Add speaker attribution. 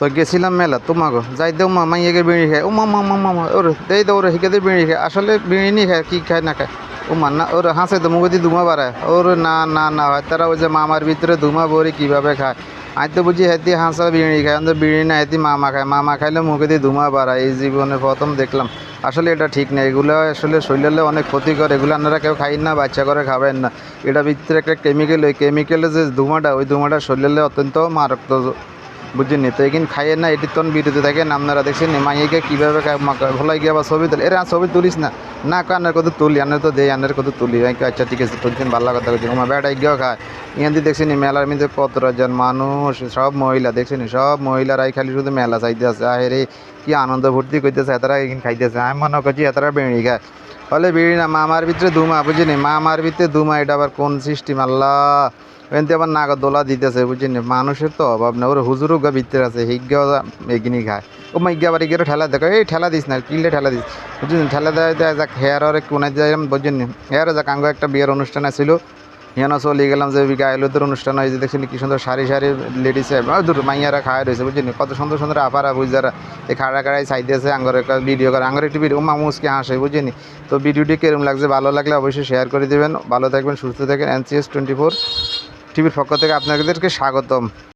Speaker 1: তো গেছিলাম মেলা তোমাগো দেও মা মাইয়াকে বিড়ি খায় ও মা মা মা মা, ওরে, দেই তো ওরে, হিকে বিড়ি খায় আসলে বিড়ি নি খায় কি খায় না খায় ও মা না, ওরে হাসে তো মুখে ধুমা বাড়ায় ওর, না না না, হয়, তারা ওই যে মামার ভিতরে ধুমা ভরে কীভাবে খায়। আমি তো বুঝি হেতি হাঁসা বিড়ি খায় আমাদের বিড়ি না হেতি মামা খায়। মামা খাইলে মুখে দিয়ে ধুমা বাড়ায় এই জীবনে প্রথম দেখলাম। আসলে এটা ঠিক না এগুলো আসলে শরীরে অনেক ক্ষতি করে এগুলো আপনারা কেউ খাইন না, বাচ্চা করে খাবেন না। এটা ভিতরে একটা কেমিক্যাল ওই কেমিক্যালের যে ধুমাটা ওই ধুমাটা শরীরে অত্যন্ত মারাত্মক বুঝছেন তো এখানে খাইয়ে না এটির তখন বিরতি থাকেন, আপনারা দেখছেন গিয়ে কীভাবে ভোলাই গিয়ে আবার ছবি তোলে। এরা ছবি তুলিস না। না কানের কত তুলি আনের তো দেয় আনের কত তুলি। আচ্ছা ঠিক আছে তুলছেন ভালো কথা বলছেন আমার বেড়াই গিয়েও খায়। ইয়ান দিয়ে দেখছেন মেলার মধ্যে কত জন মানুষ, সব মহিলা, দেখছেন? সব মহিলারাই খালি শুধু মেলা চাইতে আছে আহে রে, কি আনন্দ ভর্তি করতেছে, এতারা এখানে খাইতেছে। আমি মনে করছি এতারা বেড়ি খায়। ফলে বিড়ি না, মামার ভিতরে দুমা বুঝিনি? মামার ভিতরে দুমা এটা আবার কোন সিস্টেম? আল্লাহ! এনতে আবার নাগা দোলা দিতেছে, বুঝিনি? মানুষের তো অভাব না। ওর হুজুরও গা ভিতরে আছে হিজ্ঞা এগিনি খায়। ও মা ইজ্ঞা আবার ইগেরও ঠেলা দেখো এই ঠেলা দিস না কিনলে ঠেলা দিস? বুঝছেন ঠেলা দেয় যাক হেয়ার আর কোনায় যাই বুঝছেন হেয়ার যাক, আঙ্গ একটা বিয়ের অনুষ্ঠান ছিল হিয়ানো চলে গেলাম যে গায়েলুদের অনুষ্ঠান হয় যে দেখছেন কি সুন্দর সারি সারি লেডিস দূর মাইয়ারা খায় রয়েছে বুঝছেন কত সুন্দর সুন্দর আপারা বুঝারা, এই খাড়া খাড়াই সাইডেছে আঙ্গর একটা ভিডিও করে। আঙ্গর একটি ভিডিও মামুসকে হাসে বুঝিনি তো ভিডিওটি কেরম লাগছে? ভালো লাগলে অবশ্যই শেয়ার করে দেবেন। ভালো থাকবেন, সুস্থ থাকবেন এনসিএস টোয়েন্টি ফোর টিভির পক্ষ থেকে আপনাদেরকে স্বাগতম।